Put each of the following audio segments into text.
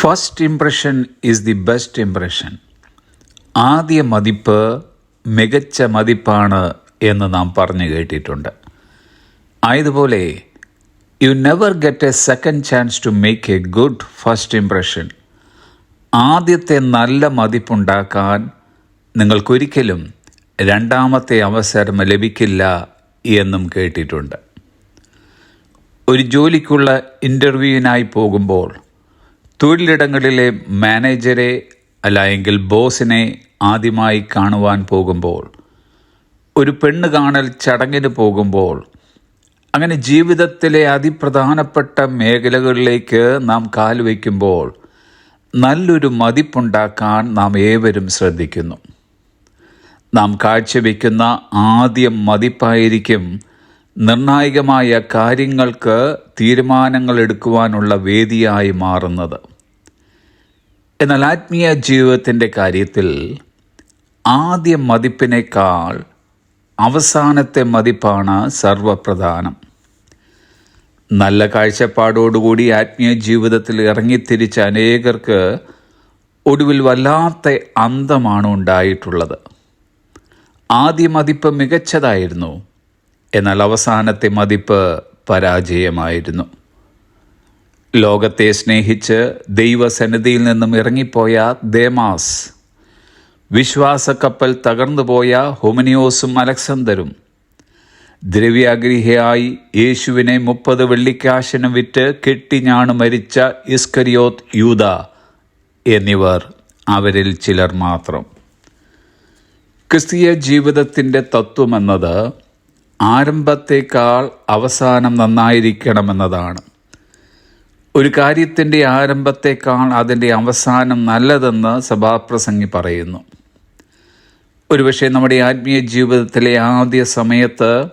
First impression is the best impression ആദ്യ മതിപ്പ് മികച്ച മതിപ്പാണ് എന്ന് നാം പറഞ്ഞു കേട്ടിട്ടുണ്ട്. ആയതുപോലെ you never get a second chance to make a good first impression ആദ്യത്തെ നല്ല മതിപ്പുണ്ടാക്കാൻ നിങ്ങൾക്കൊരിക്കലും രണ്ടാമത്തെ അവസരം ലഭിക്കില്ല എന്നും കേട്ടിട്ടുണ്ട്. ഒരു ജോലിക്കുള്ള ഇന്റർവ്യൂവിനായി പോകുമ്പോൾ തൊഴിലിടങ്ങളിലെ മാനേജരെ അല്ലെങ്കിൽ ബോസിനെ ആദ്യമായി കാണുവാൻ പോകുമ്പോൾ ഒരു പെണ്ണ് കാണൽ ചടങ്ങിന് പോകുമ്പോൾ അങ്ങനെ ജീവിതത്തിലെ അതിപ്രധാനപ്പെട്ട മേഖലകളിലേക്ക് നാം കാൽവയ്ക്കുമ്പോൾ നല്ലൊരു മതിപ്പുണ്ടാക്കാൻ നാം ഏവരും ശ്രദ്ധിക്കുന്നു. നാം കാഴ്ചവെക്കുന്ന ആദ്യ മതിപ്പായിരിക്കും നിർണായകമായ കാര്യങ്ങൾക്ക് തീരുമാനങ്ങൾ എടുക്കുവാനുള്ള വേദിയായി മാറുന്നത്. എന്നാൽ ആത്മീയ ജീവിതത്തിന്റെ കാര്യത്തിൽ ആദ്യ മതിപ്പിനേക്കാൾ അവസാനത്തെ മതിപ്പാണ് സർവപ്രധാനം. നല്ല കാഴ്ചപ്പാടോടുകൂടി ആത്മീയ ജീവിതത്തിൽ ഇറങ്ങിത്തിരിച്ച അനേകർക്ക് ഒടുവിൽ വല്ലാത്ത അന്തമാണ് ഉണ്ടായിട്ടുള്ളത്. ആദ്യ മതിപ്പ് മികച്ചതായിരുന്നു. എന്നാൽ അവസാനത്തെ മതിപ്പ് പരാജയമായിരുന്നു. ലോകത്തെ സ്നേഹിച്ച് ദൈവസന്നിധിയിൽ നിന്നും ഇറങ്ങിപ്പോയ ദേമാസ് വിശ്വാസക്കപ്പൽ തകർന്നുപോയ ഹൊമനിയോസും അലക്സന്തരും ദ്രവ്യാഗ്രഹിയായി യേശുവിനെ മുപ്പത് വെള്ളിക്കാശനം വിറ്റ് കെട്ടിഞ്ഞാണ് മരിച്ച ഇസ്കരിയോത് യൂത എന്നിവർ അവരിൽ ചിലർ മാത്രം. ക്രിസ്തീയ ജീവിതത്തിന്റെ തത്വമെന്നത് ആരംഭത്തേക്കാൾ അവസാനം നന്നായിരിക്കണമെന്നതാണ്. ഒരു കാര്യത്തിന്റെ ആരംഭത്തേക്കാൾ അതിന്റെ അവസാനം നല്ലതെന്ന് സഭാപ്രസംഗി പറയുന്നു. ഒരുപക്ഷെ നമ്മുടെ ആത്മീയ ജീവിതത്തിലെ ആദ്യ സമയത്ത്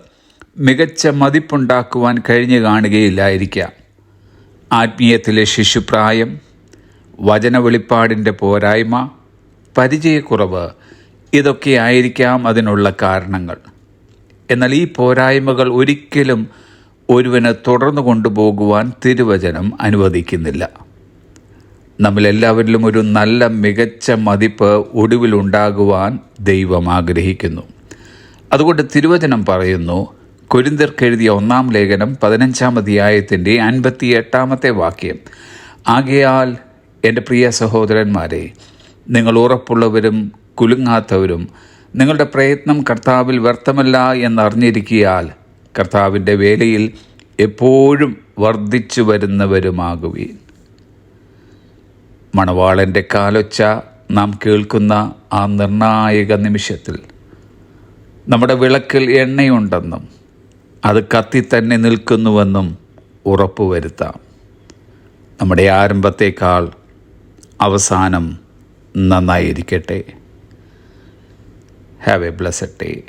മികച്ച മതിപ്പുണ്ടാക്കുവാൻ കഴിഞ്ഞു കാണുകയില്ലായിരിക്കാം. ആത്മീയത്തിലെ ശിശുപ്രായം വചന വെളിപ്പാടിന്റെ പോരായ്മ പരിചയക്കുറവ് ഇതൊക്കെ ആയിരിക്കാം അതിനുള്ള കാരണങ്ങൾ. എന്നാൽ ഈ പോരായ്മകൾ ഒരിക്കലും ഒരുവന് തുടർന്നു കൊണ്ടുപോകുവാൻ തിരുവചനം അനുവദിക്കുന്നില്ല. നമ്മളെല്ലാവരിലും ഒരു നല്ല മികച്ച മതിപ്പ് ഒടുവിലുണ്ടാകുവാൻ ദൈവം ആഗ്രഹിക്കുന്നു. അതുകൊണ്ട് തിരുവചനം പറയുന്നു കൊരിന്തർക്കെഴുതിയ ഒന്നാം ലേഖനം പതിനഞ്ചാം അധ്യായത്തിന്റെ അൻപത്തി എട്ടാമത്തെ വാക്യം. ആകയാൽ എന്റെ പ്രിയ സഹോദരന്മാരെ നിങ്ങൾ ഉറപ്പുള്ളവരും കുലുങ്ങാത്തവരും നിങ്ങളുടെ പ്രയത്നം കർത്താവിൽ വ്യർത്ഥമല്ല എന്നറിഞ്ഞിരിക്കിയാൽ കർത്താവിന്റെ വേലയിൽ എപ്പോഴും വർദ്ധിച്ചു വരുന്നവരുമാകുവീൻ. മണവാളന്റെ കാലൊച്ച നാം കേൾക്കുന്ന ആ നിർണായക നിമിഷത്തിൽ നമ്മുടെ വിളക്കിൽ എണ്ണയുണ്ടെന്നും അത് കത്തി തന്നെ നിൽക്കുന്നുവെന്നും ഉറപ്പുവരുത്താം നമ്മുടെ ആരംഭത്തേക്കാൾ അവസാനം നന്നായിരിക്കട്ടെ. Have a blessed day